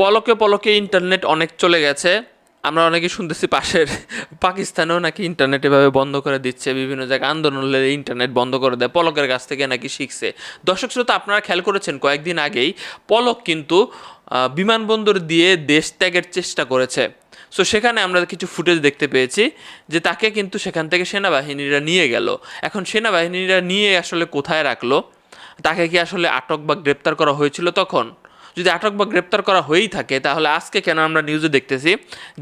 পলকে পলকে ইন্টারনেট অনেক চলে গেছে। আমরা অনেকে শুনতেছি পাশের পাকিস্তানেও নাকি ইন্টারনেট এভাবে বন্ধ করে দিচ্ছে, বিভিন্ন জায়গায় আন্দোলন হলে ইন্টারনেট বন্ধ করে দেয়, পলকের কাছ থেকে নাকি শিখছে। দর্শক শ্রোতা, আপনারা খেয়াল করেছেন, কয়েকদিন আগেই পলক কিন্তু বিমানবন্দর দিয়ে দেশ ত্যাগের চেষ্টা করেছে। সো সেখানে আমরা কিছু ফুটেজ দেখতে পেয়েছি যে তাকে কিন্তু সেখান থেকে সেনাবাহিনীরা নিয়ে গেল। এখন সেনাবাহিনীরা নিয়ে আসলে কোথায় রাখল? তাকে কি আসলে আটক বা গ্রেপ্তার করা হয়েছিল তখন? যদি আটক বা গ্রেপ্তার করা হয়েই থাকে, তাহলে আজকে কেন আমরা নিউজে দেখতেছি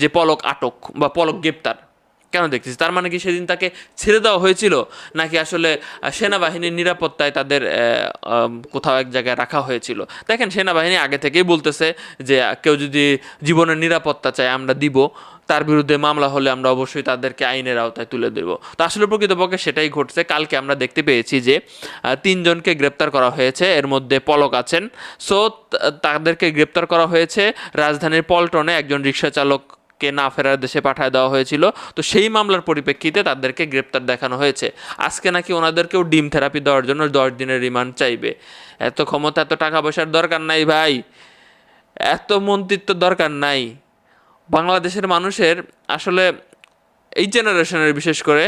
যে পলক আটক বা পলক গ্রেপ্তার? কেন দেখতেছি? তার মানে কি সেদিন তাকে ছেড়ে দেওয়া হয়েছিল, নাকি আসলে সেনাবাহিনীর নিরাপত্তায় তাদের কোথাও এক জায়গায় রাখা হয়েছিল? দেখেন, সেনাবাহিনী আগে থেকেই বলতেছে যে, কেউ যদি জীবনের নিরাপত্তা চায়, আমরা দিব। তার বিরুদ্ধে মামলা হলে আমরা অবশ্যই তাদেরকে আইনের আওতায় তুলে দেব। তো আসলে প্রকৃতপক্ষে সেটাই ঘটছে। কালকে আমরা দেখতে পেয়েছি যে তিনজনকে গ্রেপ্তার করা হয়েছে। এর মধ্যে পলক আছেন। সো তাদেরকে গ্রেপ্তার করা হয়েছে। রাজধানীর পল্টনে একজন রিক্সা চালককে না ফেরার দেশে পাঠায় দেওয়া হয়েছিল। তো সেই মামলার পরিপ্রেক্ষিতে তাদেরকে গ্রেপ্তার দেখানো হয়েছে। আজকে নাকি ওনাদেরকেও ডিম থেরাপি দেওয়ার জন্য দশ দিনের রিমান্ড চাইবে। এত ক্ষমতা, এত টাকা পয়সার দরকার নাই ভাই। এত মন্ত্রিত্ব দরকার নাই। বাংলাদেশের মানুষের আসলে এই জেনারেশনের বিশেষ করে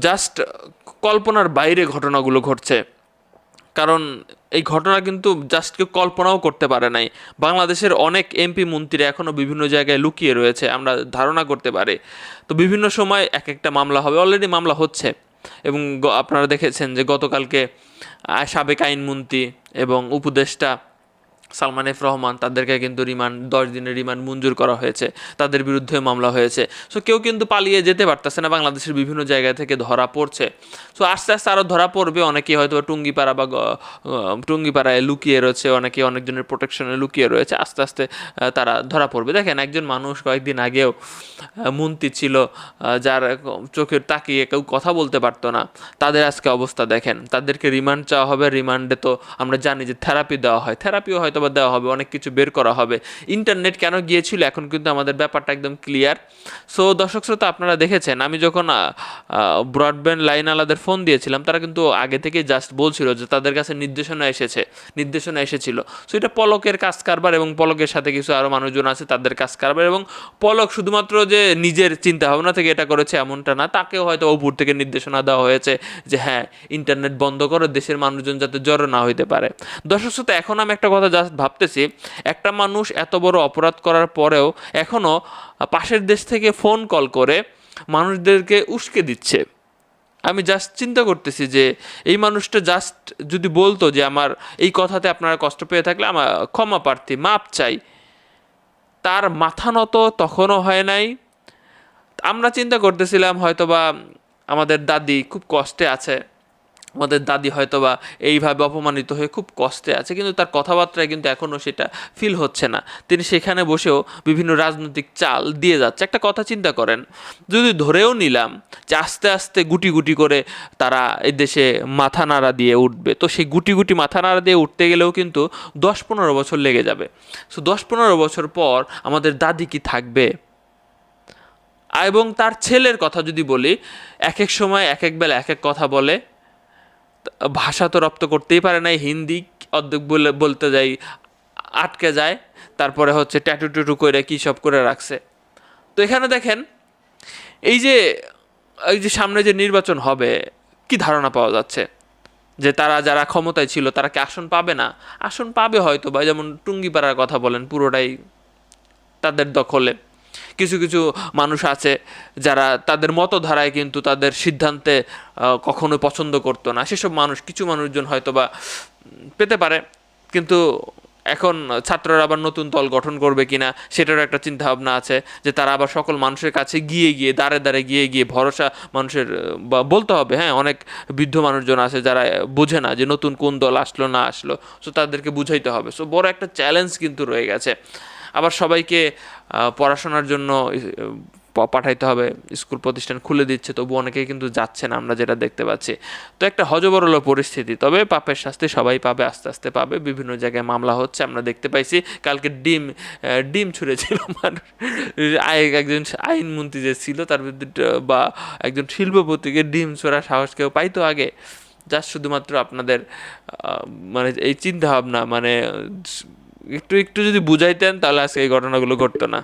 জাস্ট কল্পনার বাইরে ঘটনাগুলো ঘটছে। কারণ এই ঘটনা কিন্তু জাস্ট কেউ কল্পনাও করতে পারে নাই। বাংলাদেশের অনেক এমপি মন্ত্রী এখনও বিভিন্ন জায়গায় লুকিয়ে রয়েছে, আমরা ধারণা করতে পারি। তো বিভিন্ন সময় এক একটা মামলা হবে অলরেডি মামলা হচ্ছে। এবং আপনারা দেখেছেন যে গতকালকে সাবেক আইনমন্ত্রী এবং উপদেষ্টা সালমান এফ রহমান তাদেরকে কিন্তু রিমান্ড, দশ দিনের রিমান্ড মঞ্জুর করা হয়েছে। তাদের বিরুদ্ধে মামলা হয়েছে। সো কেউ কিন্তু পালিয়ে যেতে পারতেছে না। বাংলাদেশের বিভিন্ন জায়গা থেকে ধরা পড়ছে। সো আস্তে আস্তে আরও ধরা পড়বে। অনেকেই হয়তো টুঙ্গিপাড়া বা টুঙ্গিপাড়ায় লুকিয়ে রয়েছে। অনেকে অনেকজনের প্রোটেকশনে লুকিয়ে রয়েছে। আস্তে আস্তে তারা ধরা পড়বে। দেখেন, একজন মানুষ কয়েকদিন আগেও মন্ত্রী ছিল যার চোখের তাকিয়ে কেউ কথা বলতে পারতো না। তাদের আজকে অবস্থা দেখেন। তাদেরকে রিমান্ড চাওয়া হবে। রিমান্ডে তো আমরা জানি যে থেরাপি দেওয়া হয়। থেরাপিও হয়তো বা দেওয়া হবে, অনেক কিছু বের করা হবে। ইন্টারনেট কেন গিয়েছিল? এখন কিন্তু আমাদের ব্যাপারটা একদম ক্লিয়ার সো দর্শক শ্রোতা, আপনারা দেখেছেন, আমি যখন ব্রডব্যান্ড লাইন আলাদের ফোন দিয়েছিলাম, তারা কিন্তু আগে থেকে জাস্ট বলছিল যে তাদের কাছে নির্দেশনা এসেছে, নির্দেশনা এসেছিল। সো এটা পলকের কাজ কারবার এবং পলকের সাথে কিছু আরও মানুষজন আছে, তাদের কাজ কারবার এবং পলক শুধুমাত্র যে নিজের চিন্তা ভাবনা থেকে এটা করেছে এমনটা না, তাকেও হয়তো উপর থেকে নির্দেশনা দেওয়া হয়েছে যে হ্যাঁ ইন্টারনেট বন্ধ করো, দেশের মানুষজন যাতে জড়ো না হইতে পারে। দর্শক শ্রোতা, এখন আমি একটা কথা জাস্ট ভাবতেছি, একটা মানুষ এত বড় অপরাধ করার পরেও এখনও পাশের দেশ থেকে ফোন কল করে মানুষদেরকে উস্কে দিচ্ছে। আমি জাস্ট চিন্তা করতেছি যে, এই মানুষটা জাস্ট যদি বলতো যে, আমার এই কথাতে আপনারা কষ্ট পেয়ে থাকলে আমার ক্ষমা প্রার্থী, মাপ চাই। তার মাথা নত তখনও হয় নাই। আমরা চিন্তা করতেছিলাম হয়তোবা আমাদের দাদি খুব কষ্টে আছে। আমাদের দাদি হয়তো বা এইভাবে অপমানিত হয়ে খুব কষ্টে আছে, কিন্তু তার কথাবার্তায় কিন্তু এখনও সেটা ফিল হচ্ছে না। তিনি সেখানে বসেও বিভিন্ন রাজনৈতিক চাল দিয়ে যাচ্ছে। একটা কথা চিন্তা করেন, যদি ধরেও নিলাম যে আস্তে আস্তে গুটি গুটি করে তারা এই দেশে মাথা নাড়া দিয়ে উঠবে, তো সেই গুটি গুটি মাথা নাড়া দিয়ে উঠতে গেলেও কিন্তু দশ পনেরো বছর লেগে যাবে। সো দশ পনেরো বছর পর আমাদের দাদি কি থাকবে? এবং তার ছেলের কথা যদি বলি, এক এক সময় এক এক বেলা এক এক কথা বলে। ভাষা তো রপ্ত করতেই পারে না হিন্দি অর্ধেক বলে বলতে যাই, আটকে যায়, তারপরে হচ্ছে ট্যাটু টুটু করে কী সব করে রাখছে। তো এখানে দেখেন, এই যে এই যে সামনে যে নির্বাচন হবে, কি ধারণা পাওয়া যাচ্ছে? যে তারা যারা ক্ষমতায় ছিল, তারা কি আসন পাবে না? আসন পাবে হয়তো বা যেমন টুঙ্গিপাড়ার কথা বলেন, পুরোটাই তাদের দখলে। কিছু কিছু মানুষ আছে যারা তাদের মতধারায় কিন্তু তাদের সিদ্ধান্তে কখনো পছন্দ করতো না। সেসব মানুষ, কিছু মানুষজন হয়তো বা পেতে পারে, কিন্তু এখন ছাত্ররা আবার নতুন দল গঠন করবে কিনা সেটারও একটা চিন্তা ভাবনা আছে যে তারা আবার সকল মানুষের কাছে গিয়ে গিয়ে দাঁড়ে দাঁড়ে গিয়ে গিয়ে ভরসা মানুষের, বা বলতে হবে হ্যাঁ অনেক বৃদ্ধ মানুষজন আছে যারা বোঝে না যে নতুন কোন দল আসলো না আসলো। সো তাদেরকে বুঝাইতে হবে। সো বড় একটা চ্যালেঞ্জ কিন্তু রয়ে গেছে। আবার সবাইকে পড়াশোনার জন্য পাঠাইতে হবে, স্কুল প্রতিষ্ঠান খুলে দিচ্ছে, তবু অনেকেই কিন্তু যাচ্ছে না, আমরা যেটা দেখতে পাচ্ছি। তো একটা হজবরল পরিস্থিতি, তবে পাপের শাস্তি সবাই পাবে, আস্তে আস্তে পাবে, বিভিন্ন জায়গায় মামলা হচ্ছে, আমরা দেখতে পাইছি, কালকে ডিম ডিম ছুঁড়েছিল মানুষ। একজন আইনমন্ত্রী যে ছিল, তার বিরুদ্ধে, বা একজন শিল্পপতিকে ডিম ছোড়ার সাহস কেউ পাইতো আগে। যা শুধুমাত্র আপনাদের মানে এই চিন্তা ভাবনা মানে একটু একটু যদি বুঝাইতেন তাহলে আজকে এই ঘটনাগুলো ঘটতো না।